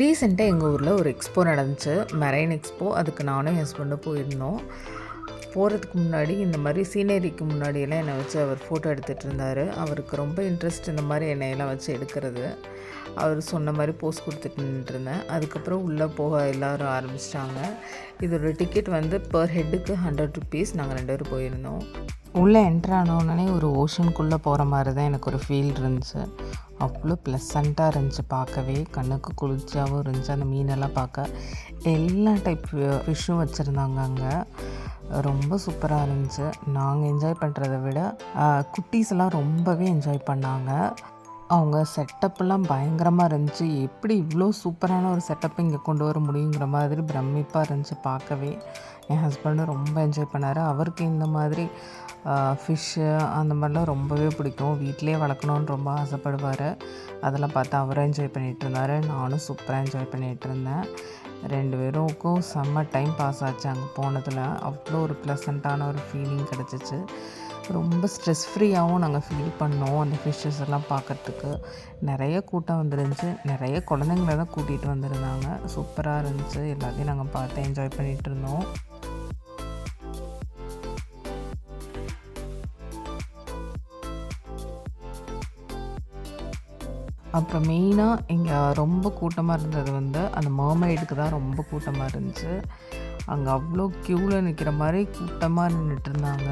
ரீசெண்டாக எங்கள் ஊரில் ஒரு எக்ஸ்போ நடந்துச்சு. மெரைன் எக்ஸ்போ அதுக்கு நானும் என் ஹஸ்பண்டும் போயிருந்தோம். போகிறதுக்கு முன்னாடி இந்த மாதிரி சீனரிக்கு முன்னாடியெல்லாம் என்னை வச்சு அவர் ஃபோட்டோ எடுத்துகிட்டு இருந்தார். அவருக்கு ரொம்ப இன்ட்ரெஸ்ட் இந்த மாதிரி என்னையெல்லாம் வச்சு எடுக்கிறது. அவர் சொன்ன மாதிரி போஸ்ட் கொடுத்துட்டு நின்றுருந்தேன் அதுக்கப்புறம் உள்ளே போக எல்லோரும் ஆரம்பிச்சிட்டாங்க. இதோட டிக்கெட் வந்து பர் ஹெட்டுக்கு ஹண்ட்ரட் ருபீஸ் நாங்கள் ரெண்டு பேரும் போயிருந்தோம். உள்ளே என்ட்ரு ஆனோடனே ஒரு ஓஷனுக்குள்ளே போகிற மாதிரி தான் எனக்கு ஒரு ஃபீல் இருந்துச்சு. அவ்வளோ ப்ளசண்ட்டாக இருந்துச்சு. பார்க்கவே கண்ணுக்கு குளிர்ச்சியாகவும் இருந்துச்சு. அந்த மீனெல்லாம் பார்க்க எல்லா டைப் ஃபிஷ்ஷும் வச்சுருந்தாங்க அங்கே. ரொம்ப சூப்பராக இருந்துச்சு. நாங்கள் என்ஜாய் பண்ணுறத விட குட்டீஸ் எல்லாம் ரொம்பவே என்ஜாய் பண்ணாங்க. அவங்க செட்டப்லாம் பயங்கரமாக இருந்துச்சு. எப்படி இவ்வளோ சூப்பரான ஒரு செட்டப் இங்கே கொண்டு வர முடியுங்கிற மாதிரி பிரமிப்பாக இருந்துச்சு பார்க்கவே. என் ஹஸ்பண்டும் ரொம்ப என்ஜாய் பண்ணார். அவருக்கு இந்த மாதிரி ஃபிஷ்ஷு அந்த மாதிரிலாம் ரொம்பவே பிடிக்கும். வீட்டிலே வளர்க்கணுன்னு ரொம்ப ஆசைப்படுவார். அதெல்லாம் பார்த்து அவரும் என்ஜாய் பண்ணிகிட்டு இருந்தார். நானும் சூப்பராக என்ஜாய் பண்ணிகிட்டு இருந்தேன். ரெண்டு பேருக்கும் செம்ம டைம் பாஸ் ஆச்சு அங்கே போனதில். அவ்வளோ ஒரு ப்ளசண்ட்டான ஒரு ஃபீலிங் கிடச்சிச்சு. ரொம்ப ஸ்ட்ரெஸ் ஃப்ரீயாகவும் நாங்கள் ஃபீல் பண்ணோம் அந்த ஃபிஷ்ஷஸ் எல்லாம் பார்க்குறதுக்கு. நிறைய கூட்டம் வந்துருந்துச்சு. நிறைய குழந்தைங்கள தான் கூட்டிகிட்டு வந்திருந்தாங்க. சூப்பராக இருந்துச்சு. எல்லாத்தையும் நாங்கள் பார்த்து என்ஜாய் பண்ணிகிட்டு இருந்தோம். அப்புறம் மெயினாக இங்கே ரொம்ப கூட்டமாக இருந்தது வந்து அந்த மர்மைடுக்கு தான் ரொம்ப கூட்டமாக இருந்துச்சு. அங்கே அவ்வளோ க்யூவில் நிற்கிற மாதிரி கூட்டமாக நின்றுட்டு இருந்தாங்க.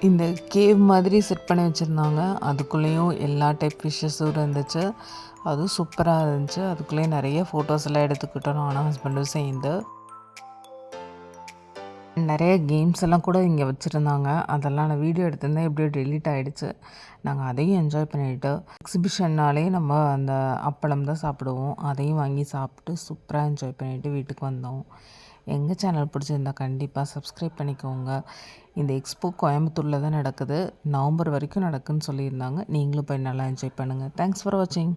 இந்த கேவ் மாதிரி செட் பண்ணி வச்சுருந்தாங்க. அதுக்குள்ளேயும் எல்லா டைப் ஃபிஷ்ஷஸும் இருந்துச்சு. அதுவும் சூப்பராக இருந்துச்சு. அதுக்குள்ளேயும் நிறைய ஃபோட்டோஸ் எல்லாம் எடுத்துக்கிட்டோம். நானும் ஹஸ்பண்டும் சேர்ந்து. நிறைய கேம்ஸ் எல்லாம் கூட இங்கே வச்சுருந்தாங்க. அதெல்லாம் நான் வீடியோ எடுத்திருந்தேன் எப்படியோ டெலீட் ஆகிடுச்சு நாங்கள் அதையும் என்ஜாய் பண்ணிவிட்டு எக்ஸிபிஷன்னாலே நம்ம அந்த அப்பளம் தான் சாப்பிடுவோம். அதையும் வாங்கி சாப்பிட்டு சூப்பராக என்ஜாய் பண்ணிவிட்டு வீட்டுக்கு வந்தோம். எங்கள் சேனல் பிடிச்சிருந்தா கண்டிப்பாக சப்ஸ்கிரைப் பண்ணிக்கோங்க. இந்த எக்ஸ்போ கோயம்புத்தூரில் தான் நடக்குது. நவம்பர் வரைக்கும் நடக்குதுன்னு சொல்லியிருந்தாங்க. நீங்களும் போய் நல்லா என்ஜாய் பண்ணுங்கள் தேங்க்ஸ் ஃபார் வாட்சிங்